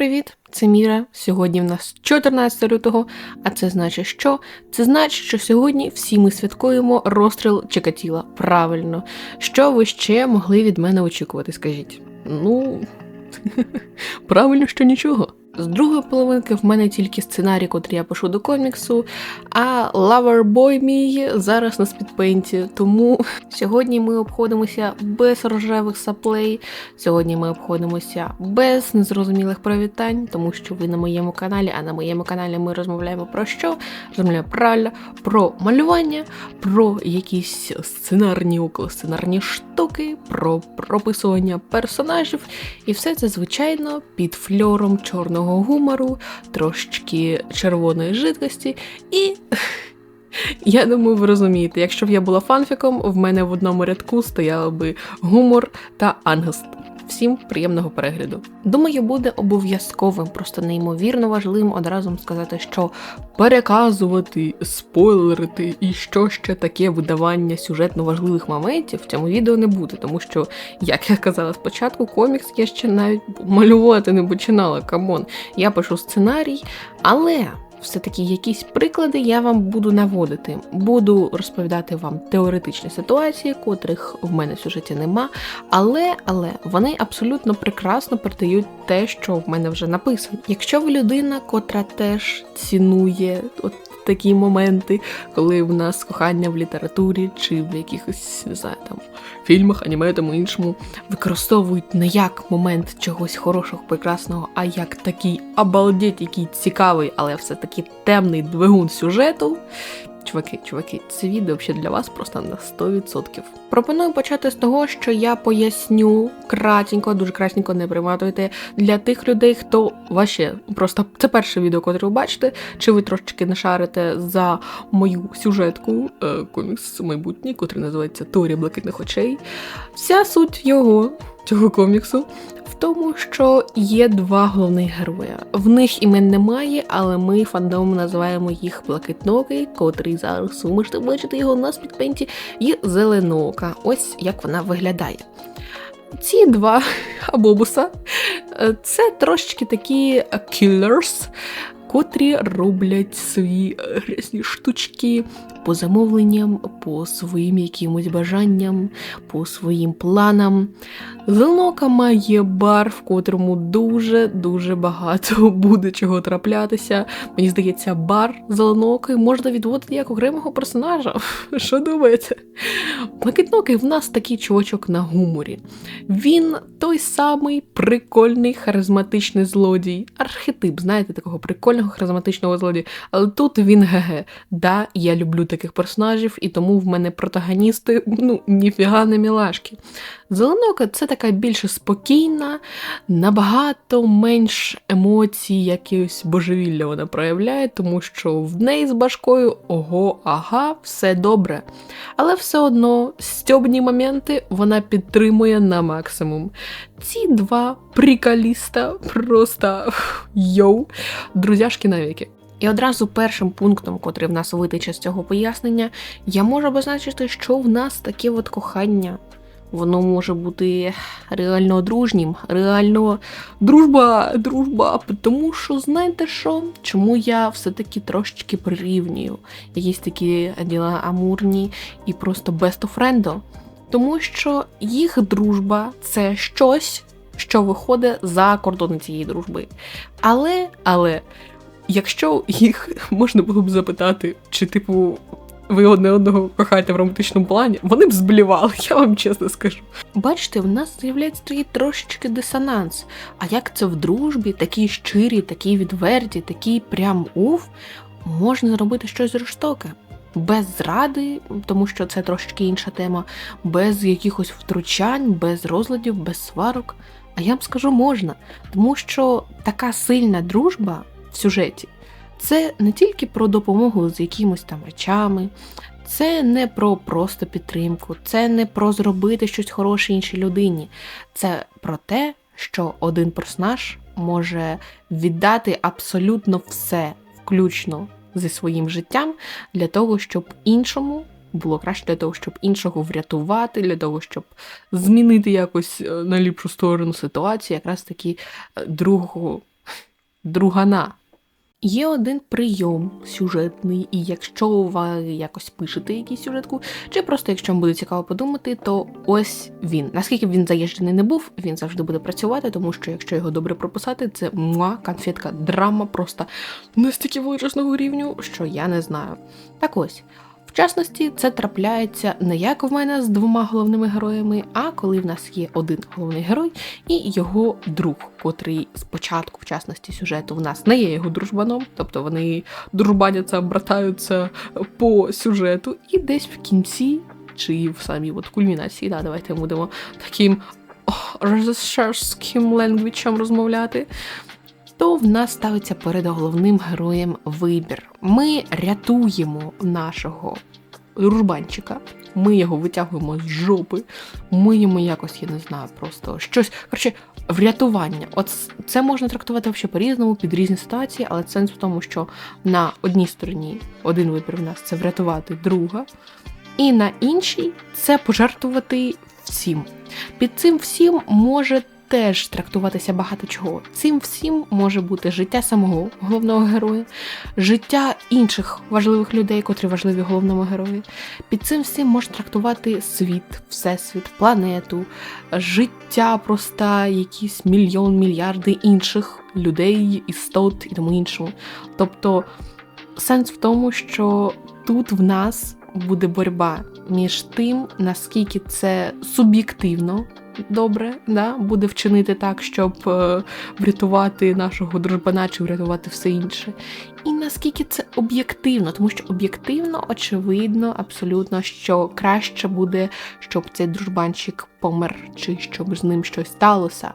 привіт! Це Міра. Сьогодні в нас 14 лютого, а це значить, що? Це значить, що сьогодні всі ми святкуємо розстріл Чекатіла. Правильно. Що ви ще могли від мене очікувати, скажіть? Ну, правильно, що нічого. З другої половинки в мене тільки сценарій, котрий я пишу до коміксу, а Loverboy мій зараз на спідпейнті. Тому сьогодні ми обходимося без рожевих саплей. Сьогодні ми обходимося без незрозумілих привітань, тому що ви на моєму каналі, а на моєму каналі ми розмовляємо про що? Розмовляємо правильно про малювання, про якісь сценарні околосценарні штуки, про прописування персонажів. І все це, звичайно, під фльором чорного гумору, трошечки червоної жидкості і. Я думаю, ви розумієте, якщо б я була фанфіком, в мене в одному рядку стояли би гумор та ангест. Всім приємного перегляду. Думаю, буде обов'язковим, просто неймовірно важливим одразу сказати, що переказувати, спойлерити і що ще таке видавання сюжетно важливих моментів в цьому відео не буде, тому що, як я казала спочатку, комікс я ще навіть малювати не починала. Камон, я пишу сценарій, але все-таки якісь приклади я вам буду наводити. Буду розповідати вам теоретичні ситуації, котрих в мене в сюжеті нема, але але вони абсолютно прекрасно передають те, що в мене вже написано. Якщо ви людина, котра теж цінує от такі моменти, коли в нас кохання в літературі чи в якихось не знаю там фільмах, аніме тому іншому використовують не як момент чогось хорошого, прекрасного, а як такий обалдеть, який цікавий, але все таки темний двигун сюжету. Чуваки, чуваки, це відео взагалі для вас просто на 100%. Пропоную почати з того, що я поясню кратенько, дуже кратенько не приматуйте для тих людей, хто ваще просто це перше відео, котре ви бачите, чи ви трошечки не шарите за мою сюжетку е, комікс майбутній, котрий називається Теорія блакитних очей. Вся суть його. Цього коміксу тому, що є два головних героя. В них імен немає, але ми фандомом називаємо їх Блакитнокий, котрий зараз ви можете бачити його на спідпенті, і Зеленока. Ось як вона виглядає. Ці два абобуса е, це трошечки такі кілерс, котрі роблять свої грязні штучки по замовленням, по своїм якимось бажанням, по своїм планам. Зеленока має бар, в котрому дуже-дуже багато буде чого траплятися. Мені здається, бар зеленокий можна відводити як окремого персонажа. Що думаєте? Блакитнокий в нас такий чувачок на гуморі. Він той самий прикольний харизматичний злодій, архетип, знаєте, такого прикольного харизматичного злодія. Але тут він геге. Да, я люблю таких персонажів, і тому в мене протагоністи ну, ніфіга не мілашки. Зеленока це така більш спокійна, набагато менш емоцій, якихось божевілля вона проявляє, тому що в неї з башкою ого, ага, все добре. Але все одно стьобні моменти вона підтримує на максимум. Ці два приколіста просто йоу, друзяшки навіки. І одразу першим пунктом, котрий в нас витече з цього пояснення, я можу обозначити, що в нас таке от кохання. Воно може бути реально дружнім, реально дружба, дружба. Тому що, знаєте що? Чому я все-таки трошечки прирівнюю якісь такі діла амурні і просто best of friend? Тому що їх дружба це щось, що виходить за кордони цієї дружби. Але, але, якщо їх можна було б запитати, чи, типу, ви одне одного кохаєте в романтичному плані, вони б зблівали, я вам чесно скажу. Бачите, в нас з'являється такий трошечки дисонанс. А як це в дружбі, такі щирі, такі відверті, такі прям уф, можна зробити щось жорстоке? Без зради, тому що це трошечки інша тема, без якихось втручань, без розладів, без сварок. А я вам скажу можна, тому що така сильна дружба в сюжеті це не тільки про допомогу з якимось там речами, це не про просто підтримку, це не про зробити щось хороше іншій людині. Це про те, що один персонаж може віддати абсолютно все, включно зі своїм життям, для того, щоб іншому. Було краще для того, щоб іншого врятувати, для того, щоб змінити якось е, на ліпшу сторону ситуацію, якраз таки е, другого другана. Є один прийом сюжетний, і якщо ви якось пишете якийсь сюжетку, чи просто якщо вам буде цікаво подумати, то ось він. Наскільки б він заїжджений не був, він завжди буде працювати, тому що якщо його добре прописати, це муа, конфетка, драма просто настільки величезного рівню, що я не знаю. Так ось. В частності, це трапляється не як в мене з двома головними героями, а коли в нас є один головний герой і його друг, котрий спочатку, в частності сюжету, в нас не є його дружбаном, тобто вони дружбаняться, братаються по сюжету, і десь в кінці, чи в самій от кульмінації, да, давайте будемо таким режисерським ленгвічем розмовляти то в нас ставиться перед головним героєм вибір. Ми рятуємо нашого ружбанчика, ми його витягуємо з жопи, ми йому якось, я не знаю, просто щось. Коротше, врятування. От це можна трактувати взагалі по-різному, під різні ситуації, але сенс в тому, що на одній стороні один вибір в нас це врятувати друга, і на іншій це пожертвувати всім. Під цим всім може теж трактуватися багато чого. Цим всім може бути життя самого головного героя, життя інших важливих людей, котрі важливі головному герою. Під цим всім може трактувати світ, всесвіт, планету, життя просто якісь мільйон, мільярди інших людей, істот і тому іншому. Тобто сенс в тому, що тут в нас буде боротьба між тим, наскільки це суб'єктивно добре да, буде вчинити так, щоб е, врятувати нашого дружбана чи врятувати все інше. І наскільки це об'єктивно, тому що об'єктивно, очевидно, абсолютно, що краще буде, щоб цей дружбанчик помер, чи щоб з ним щось сталося.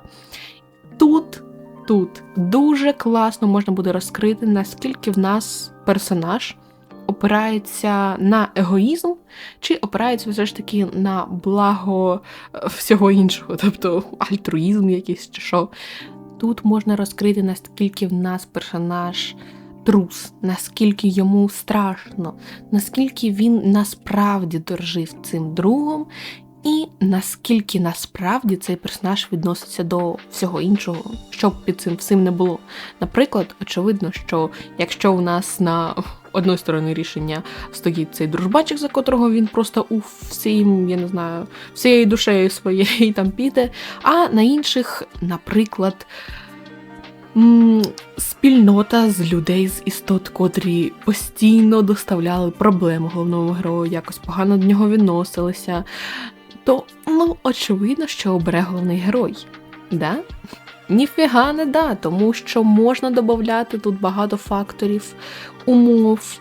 Тут, тут дуже класно можна буде розкрити, наскільки в нас персонаж опирається на егоїзм, чи опирається все ж таки на благо е, всього іншого, тобто альтруїзм якийсь чи що. Тут можна розкрити, наскільки в нас персонаж трус, наскільки йому страшно, наскільки він насправді доржив цим другом, і наскільки насправді цей персонаж відноситься до всього іншого, щоб під цим всім не було. Наприклад, очевидно, що якщо у нас на одної сторони рішення стоїть цей дружбачик, за котрого він просто у всім, я не знаю, всією душею своєю там піде, а на інших, наприклад, спільнота з людей з істот, котрі постійно доставляли проблеми головному герою, якось погано до нього відносилися, то ну, очевидно, що обере головний герой. Да? Ніфіга не да, тому що можна додати тут багато факторів, умов,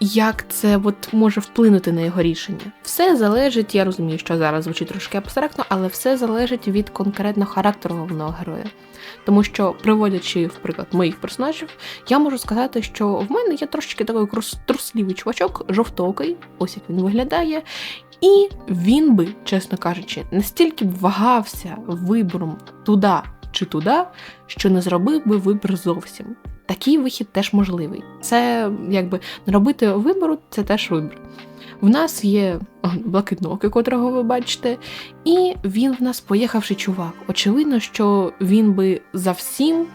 як це от може вплинути на його рішення. Все залежить, я розумію, що зараз звучить трошки абстрактно, але все залежить від конкретного характеру головного героя. Тому що, приводячи, в приклад, моїх персонажів, я можу сказати, що в мене є трошечки такий трусливий чувачок, жовтокий, ось як він виглядає. І він би, чесно кажучи, настільки б вагався вибором туди чи туди, що не зробив би вибір зовсім. Такий вихід теж можливий. Це якби не робити вибору, це теж вибір. В нас є блакитноки, котрого ви бачите, і він в нас поїхавши чувак. Очевидно, що він би за всім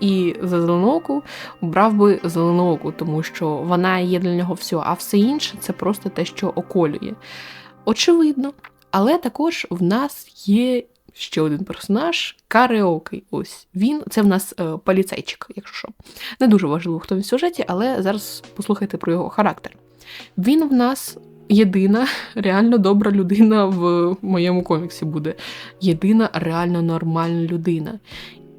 і за зеленоку брав би зеленоку, тому що вона є для нього все, а все інше це просто те, що околює. Очевидно. Але також в нас є ще один персонаж Кареокий. Ось він, це в нас е, поліцейчик, якщо що. Не дуже важливо, хто він в сюжеті, але зараз послухайте про його характер. Він в нас єдина реально добра людина в моєму коміксі буде. Єдина реально нормальна людина.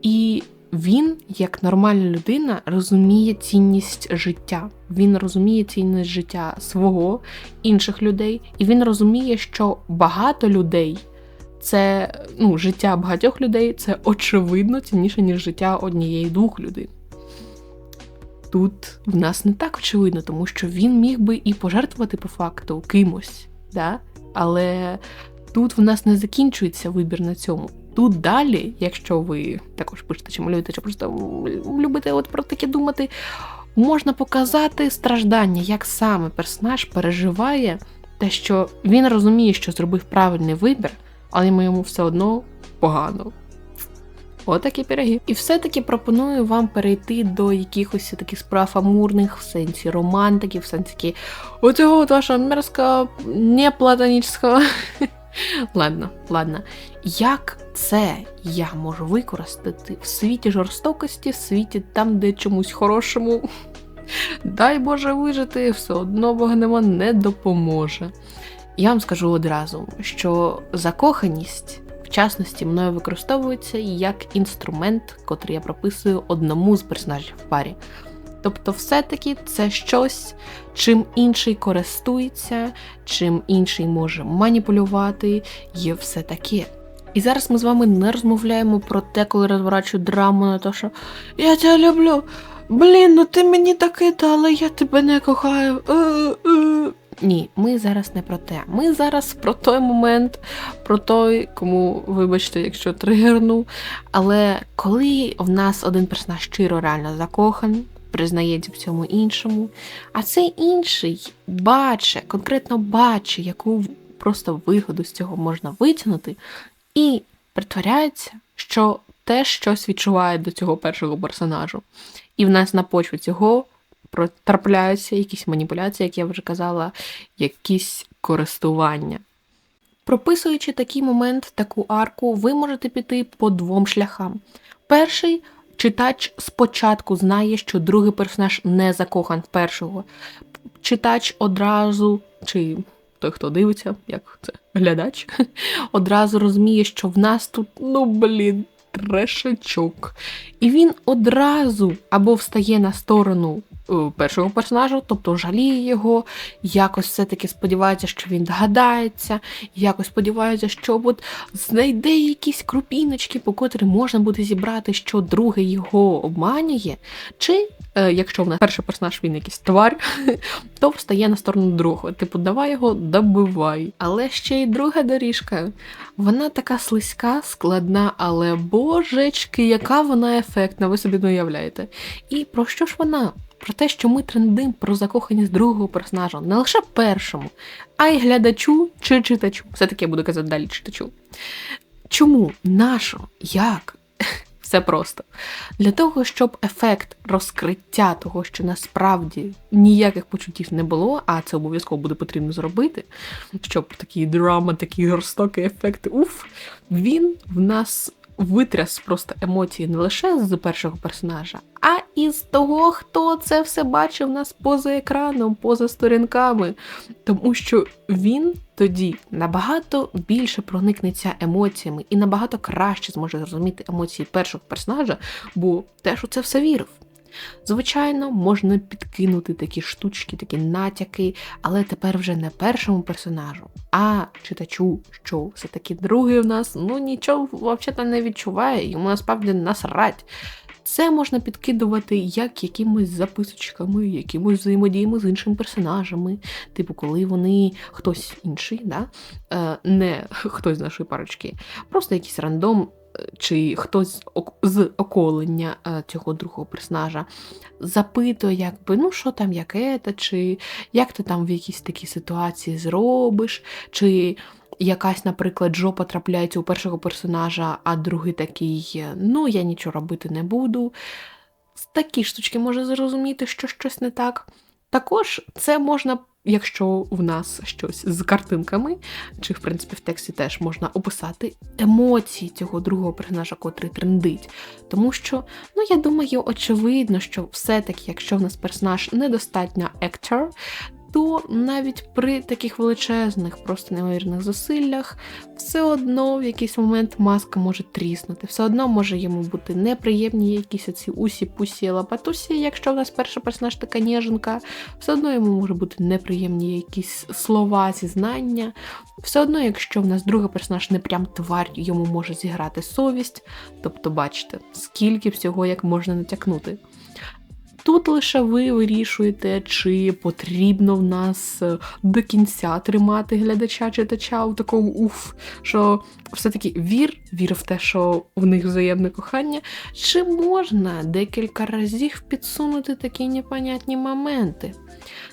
І він, як нормальна людина, розуміє цінність життя. Він розуміє цінність життя свого, інших людей, і він розуміє, що багато людей це ну, життя багатьох людей це очевидно цінніше, ніж життя однієї-двох людей. Тут в нас не так очевидно, тому що він міг би і пожертвувати по факту кимось, да? але тут в нас не закінчується вибір на цьому. Тут далі, якщо ви також пишете, чи малюєте, чи просто любите от про таке думати, можна показати страждання, як саме персонаж переживає те, що він розуміє, що зробив правильний вибір, але йому все одно погано. Отакі пироги. І все-таки пропоную вам перейти до якихось таких справ амурних, в сенсі романтики, в сенсі оцього от вашого мерзкого, неплатонічського. Ладно, ладно. Як це я можу використати в світі жорстокості, в світі там, де чомусь хорошому, дай Боже вижити, все одно вогнемо не допоможе. Я вам скажу одразу, що закоханість, в частності, мною використовується як інструмент, котрий я прописую одному з персонажів в парі. Тобто, все-таки це щось, чим інший користується, чим інший може маніпулювати, є все таке. І зараз ми з вами не розмовляємо про те, коли розворачую драму на те, що я тебе люблю. Блін, ну ти мені таке але я тебе не кохаю. Е, е. Ні, ми зараз не про те. Ми зараз про той момент, про той, кому, вибачте, якщо тригерну. Але коли в нас один персонаж щиро реально закоханий, признається в цьому іншому, а цей інший бачить, конкретно бачить, яку просто вигоду з цього можна витягнути, і притворяється, що теж щось відчуває до цього першого персонажу. І в нас на почві цього трапляються якісь маніпуляції, як я вже казала, якісь користування. Прописуючи такий момент, таку арку, ви можете піти по двом шляхам. Перший читач спочатку знає, що другий персонаж не закохан в першого. Читач одразу, чи той, хто дивиться, як це глядач, одразу розуміє, що в нас тут, ну блін, трешачок. І він одразу або встає на сторону е, першого персонажа, тобто жаліє його, якось все-таки сподівається, що він догадається, якось сподівається, що от знайде якісь крупіночки, по котрі можна буде зібрати, що другий його обманює, чи Е, якщо в нас перший персонаж він якийсь тварь, то встає на сторону другого. Типу, давай його добивай. Але ще й друга доріжка. Вона така слизька, складна, але божечки, яка вона ефектна, ви собі не уявляєте. І про що ж вона? Про те, що ми трендим про закоханість другого персонажа, не лише першому, а й глядачу чи читачу. Все-таки я буду казати далі читачу. Чому? Нащо? Як? Все просто. Для того, щоб ефект розкриття того, що насправді ніяких почуттів не було, а це обов'язково буде потрібно зробити, щоб такі драма, такі жорстокі ефекти, уф, він в нас витряс просто емоції не лише з першого персонажа, а і з того, хто це все бачив нас поза екраном, поза сторінками. Тому що він тоді набагато більше проникнеться емоціями і набагато краще зможе зрозуміти емоції першого персонажа, бо теж у це все вірив. Звичайно, можна підкинути такі штучки, такі натяки, але тепер вже не першому персонажу, а читачу, що все-таки другий в нас ну нічого взагалі не відчуває, йому насправді насрать. Це можна підкидувати як якимось записочками, якимось взаємодіями з іншими персонажами, типу, коли вони хтось інший, да? Е, не хтось з нашої парочки, просто якийсь рандом чи хтось з околення е, цього другого персонажа запитує, якби, ну що там, яке та, чи як ти там в якійсь такій ситуації зробиш, чи якась, наприклад, жопа трапляється у першого персонажа, а другий такий, ну, я нічого робити не буду. З такі штучки може зрозуміти, що щось не так. Також це можна Якщо в нас щось з картинками, чи в принципі в тексті теж можна описати емоції цього другого персонажа, котрий трендить. Тому що, ну я думаю, очевидно, що все-таки, якщо в нас персонаж недостатньо актер, то навіть при таких величезних, просто неймовірних зусиллях, все одно в якийсь момент маска може тріснути, все одно може йому бути неприємні якісь оці усі пусі лапатусі, якщо в нас перша персонаж така ніженка, все одно йому може бути неприємні якісь слова, зізнання. Все одно, якщо в нас другий персонаж не прям тварь, йому може зіграти совість. Тобто, бачите, скільки всього як можна натякнути. Тут лише ви вирішуєте, чи потрібно в нас е, до кінця тримати глядача-читача у такому уф, що все-таки вір, вір в те, що в них взаємне кохання, чи можна декілька разів підсунути такі непонятні моменти.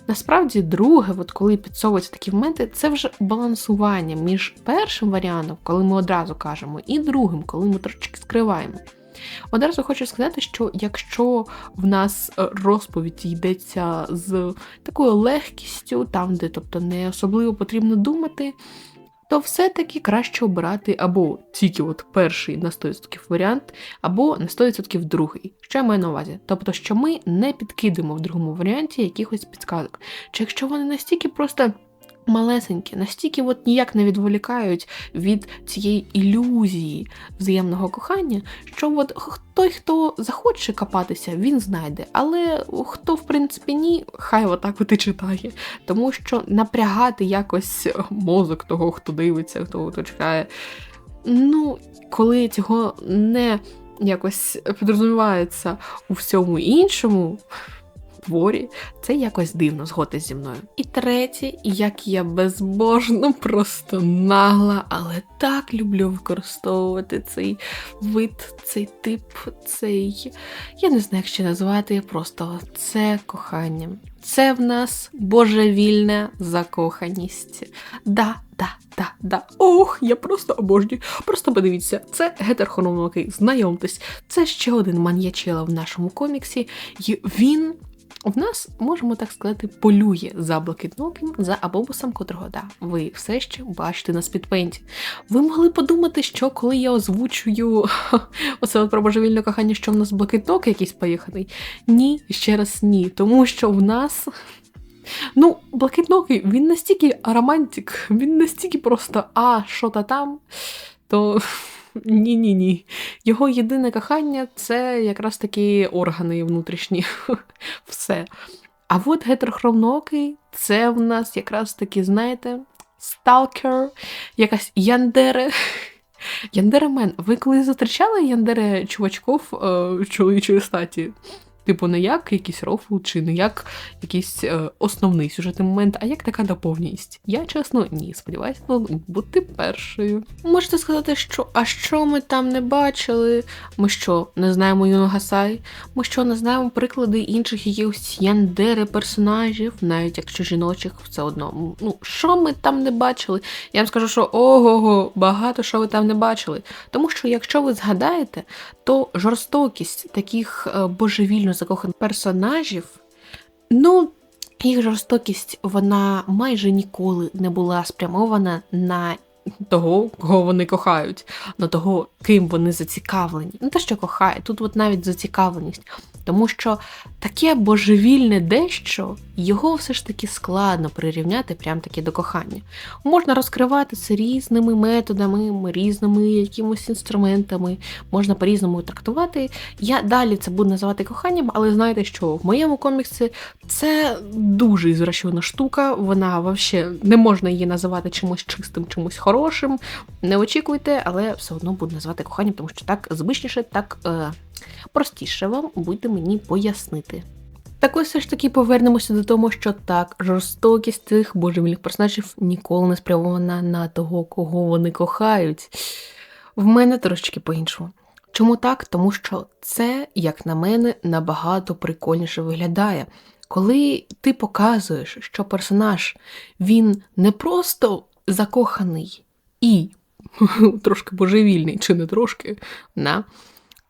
Насправді, друге, от коли підсовуються такі моменти, це вже балансування між першим варіантом, коли ми одразу кажемо, і другим, коли ми трошечки скриваємо. Одразу хочу сказати, що якщо в нас е, розповідь йдеться з такою легкістю, там, де тобто не особливо потрібно думати, то все-таки краще обирати або тільки от перший на 100% варіант, або на 100% другий. Що я маю на увазі? Тобто, що ми не підкидемо в другому варіанті якихось підказок. Чи якщо вони настільки просто малесенькі, настільки от ніяк не відволікають від цієї ілюзії взаємного кохання, що от той, хто захоче копатися, він знайде. Але хто, в принципі, ні, хай отак от і читає. Тому що напрягати якось мозок того, хто дивиться, хто, чекає. Ну, коли цього не якось підрозумівається у всьому іншому творі, це якось дивно згодись зі мною. І третє, як я безбожно, просто нагла, але так люблю використовувати цей вид, цей тип, цей. Я не знаю, як ще назвати, просто це кохання. Це в нас божевільна закоханість. Да, да, да, да. Ох, я просто обожнюю. Просто подивіться, це гетерхономокий, знайомтесь, це ще один маньячела в нашому коміксі, і він в нас, можемо так сказати, полює за блакитноким, за абобусом, котрого да, ви все ще бачите на спідпенті. Ви могли подумати, що коли я озвучую оце про божевільне кохання, що в нас блакитнок якийсь поїханий? Ні, ще раз ні. Тому що в нас. Ну, блакитнокий, він настільки романтик, він настільки просто а що то там, то ні-ні ні. Його єдине кохання це якраз такі органи внутрішні. Все. А от гетерохромноокий це в нас якраз таки, знаєте, сталкер, якась яндере. Яндеремен. Ви коли зустрічали яндере чувачков е, чоловічої статі? Типу, не як якийсь рофл, чи не як якийсь е, основний сюжетний момент, а як така доповненість. Я чесно, ні, сподіваюся, бути першою. Можете сказати, що а що ми там не бачили? Ми що, не знаємо Юногасай? Ми що не знаємо приклади інших якихось яндери персонажів, навіть якщо жіночих, все одно. Ну, що ми там не бачили? Я вам скажу, що ого, го багато що ви там не бачили. Тому що, якщо ви згадаєте, то жорстокість таких е, божевільно закоханих персонажів, ну, їх жорстокість вона майже ніколи не була спрямована на того, кого вони кохають, на того, ким вони зацікавлені. Не те, що кохає, тут от навіть зацікавленість. Тому що таке божевільне дещо, його все ж таки складно прирівняти прям таки до кохання. Можна розкривати це різними методами, різними якимось інструментами, можна по-різному трактувати. Я далі це буду називати коханням, але знаєте, що в моєму коміксі це дуже ізвращена штука, вона взагалі не можна її називати чимось чистим, чимось хорошим. Не очікуйте, але все одно буду називати коханням, тому що так звичніше, так. Е простіше вам буде мені пояснити. Так ось все ж таки повернемося до того, що так, жорстокість цих божевільних персонажів ніколи не спрямована на того, кого вони кохають. В мене трошечки по-іншому. Чому так? Тому що це, як на мене, набагато прикольніше виглядає. Коли ти показуєш, що персонаж він не просто закоханий і трошки божевільний, чи не трошки, на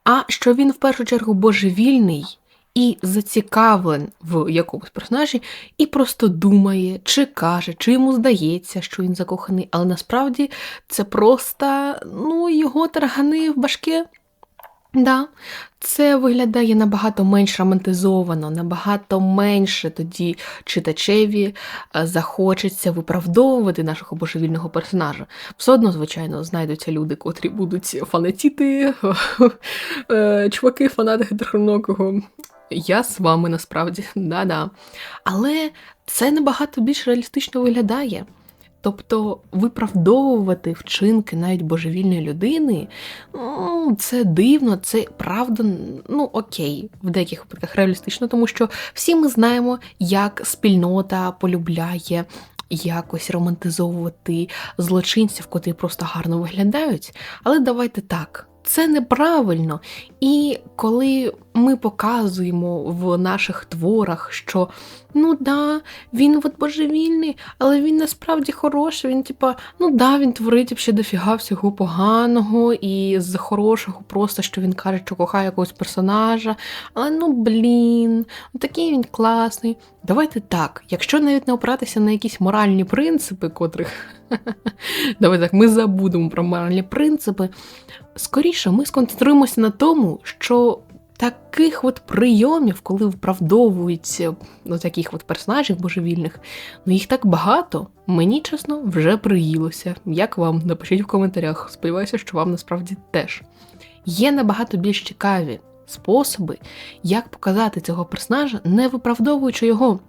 а що він в першу чергу божевільний і зацікавлен в якомусь персонажі, і просто думає, чи каже, чи йому здається, що він закоханий, але насправді це просто ну, його таргани в башки. Да, це виглядає набагато менш романтизовано, набагато менше тоді читачеві е, захочеться виправдовувати нашого божевільного персонажа. Все одно, звичайно, знайдуться люди, котрі будуть фанатіти, е, чуваки, фанати гетеронокого. Я з вами насправді, да-да. Але це набагато більш реалістично виглядає. Тобто виправдовувати вчинки навіть божевільної людини, ну, це дивно, це правда, ну окей, в деяких випадках реалістично, тому що всі ми знаємо, як спільнота полюбляє якось романтизовувати злочинців, котрі просто гарно виглядають. Але давайте так. Це неправильно. І коли ми показуємо в наших творах, що ну да, він от божевільний, але він насправді хороший. Він, типа, ну да, він творить ще дофіга всього поганого і з хорошого, просто що він каже, що кохає якогось персонажа. Але ну блін, такий він класний. Давайте так, якщо навіть не опиратися на якісь моральні принципи, котрих. Давайте так, ми забудемо про моральні принципи. Скоріше, ми сконцентруємося на тому, що таких от прийомів, коли вправдовуються ну, таких от персонажів божевільних, ну їх так багато. Мені чесно вже приїлося. Як вам? Напишіть в коментарях. Сподіваюся, що вам насправді теж. Є набагато більш цікаві способи, як показати цього персонажа, не виправдовуючи його.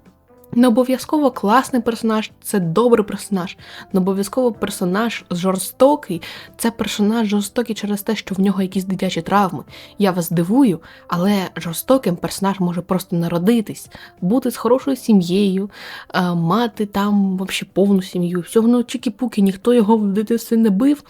Не обов'язково класний персонаж це добрий персонаж. Не обов'язково персонаж жорстокий це персонаж жорстокий через те, що в нього якісь дитячі травми. Я вас дивую, але жорстоким персонаж може просто народитись, бути з хорошою сім'єю, е, мати там взагалі повну сім'ю. Всього ну чікі-пуки, ніхто його в дитинстві не бив.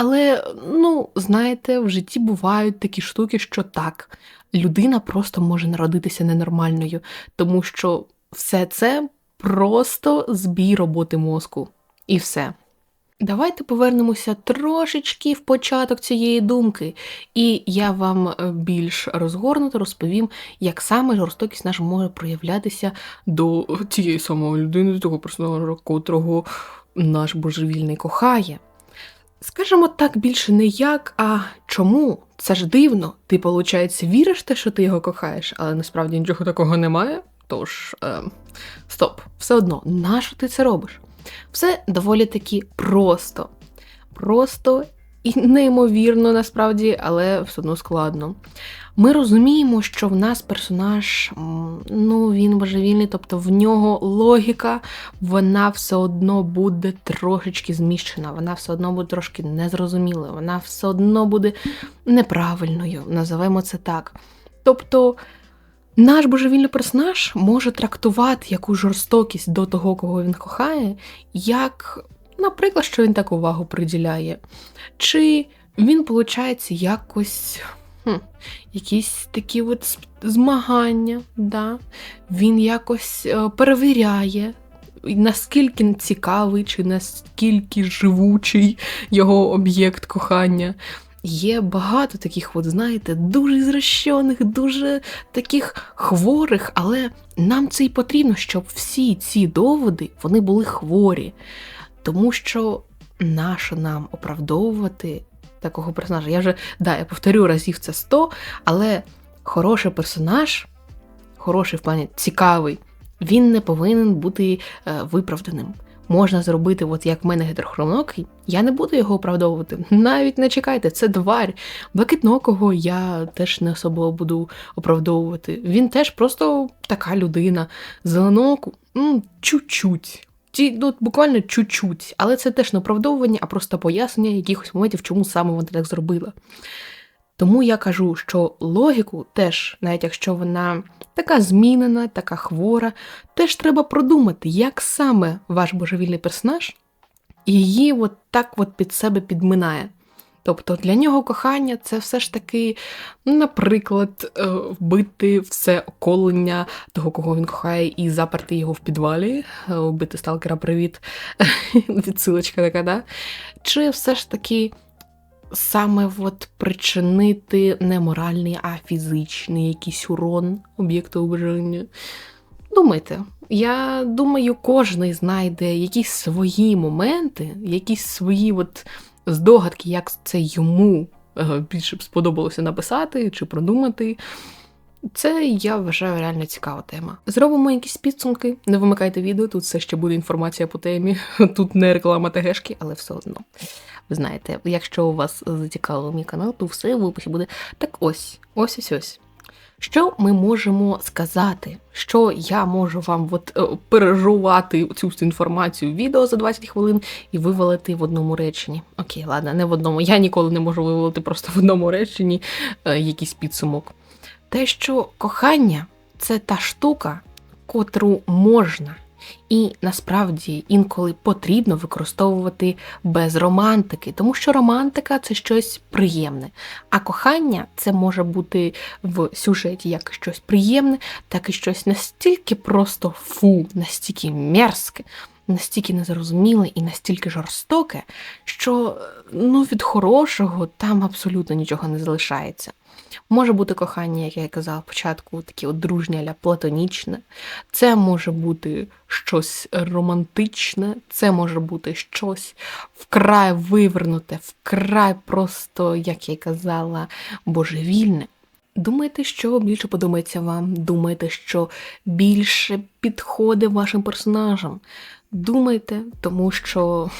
Але, ну, знаєте, в житті бувають такі штуки, що так, людина просто може народитися ненормальною, тому що все це просто збій роботи мозку. І все. Давайте повернемося трошечки в початок цієї думки, і я вам е, більш розгорнуто розповім, як саме жорстокість наша може проявлятися до тієї самої людини, до того персонажа, котрого наш божевільний кохає. Скажемо так більше не як, а чому? Це ж дивно. Ти, виходить, віриш те, що ти його кохаєш, але насправді нічого такого немає. Тож, е, стоп, все одно, нащо ти це робиш? Все доволі таки просто. Просто і неймовірно, насправді, але все одно складно. Ми розуміємо, що в нас персонаж, ну, він божевільний, тобто в нього логіка, вона все одно буде трошечки зміщена, вона все одно буде трошки незрозумілою, вона все одно буде неправильною, називаємо це так. Тобто. Наш божевільний персонаж може трактувати якусь жорстокість до того, кого він кохає, як, наприклад, що він так увагу приділяє. Чи він, виходить, якось хм, якісь такі от змагання, да? він якось е, перевіряє. Наскільки цікавий, чи наскільки живучий його об'єкт кохання. Є багато таких, от, знаєте, дуже зрощених, дуже таких хворих, але нам це й потрібно, щоб всі ці доводи вони були хворі. Тому що нащо нам оправдовувати такого персонажа? Я вже да, я повторю разів це 100, але хороший персонаж, хороший в плані цікавий, він не повинен бути е, виправданим можна зробити, от як в мене гетерохромнокий, я не буду його оправдовувати. Навіть не чекайте, це дварь. Блакитнокого я теж не особливо буду оправдовувати. Він теж просто така людина. Зеленоку, ну, чуть-чуть. Ті, ну, буквально чуть-чуть. Але це теж не оправдовування, а просто пояснення якихось моментів, чому саме вона так зробила. Тому я кажу, що логіку теж, навіть якщо вона така змінена, така хвора, теж треба продумати, як саме ваш божевільний персонаж її от так от під себе підминає. Тобто для нього кохання це все ж таки, наприклад, е, вбити все околення того, кого він кохає, і заперти його в підвалі, е, вбити сталкера привіт, відсилочка така, да? Чи все ж таки саме от причинити не моральний, а фізичний якийсь урон об'єкту ображення. Думайте, я думаю, кожен знайде якісь свої моменти, якісь свої от здогадки, як це йому е, більше б сподобалося написати чи продумати. Це я вважаю реально цікава тема. Зробимо якісь підсумки. Не вимикайте відео, тут все ще буде інформація по темі. Тут не реклама ТГшки, але все одно. Ви знаєте, якщо у вас зацікавив мій канал, то все в описі буде так ось, ось ось ось. Що ми можемо сказати? Що я можу вам от, е, пережувати цю інформацію в відео за 20 хвилин і вивалити в одному реченні? Окей, ладно, не в одному. Я ніколи не можу вивалити просто в одному реченні е, якийсь підсумок. Те, що кохання це та штука, котру можна І насправді інколи потрібно використовувати без романтики, тому що романтика це щось приємне. А кохання це може бути в сюжеті як щось приємне, так і щось настільки просто фу, настільки мерзке, настільки незрозуміле і настільки жорстоке, що ну, від хорошого там абсолютно нічого не залишається. Може бути кохання, як я казала початку, таке от дружнє аля платонічне. Це може бути щось романтичне, це може бути щось вкрай вивернуте, вкрай просто, як я казала, божевільне. Думайте, що більше подобається вам. Думайте, що більше підходить вашим персонажам. Думайте, тому що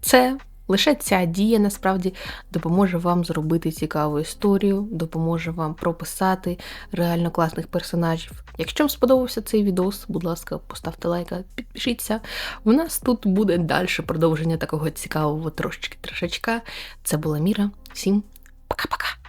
це лише ця дія насправді допоможе вам зробити цікаву історію, допоможе вам прописати реально класних персонажів. Якщо вам сподобався цей відос, будь ласка, поставте лайка, підпишіться. У нас тут буде далі продовження такого цікавого трошечки трошечка. Це була Міра. Всім пока-пока!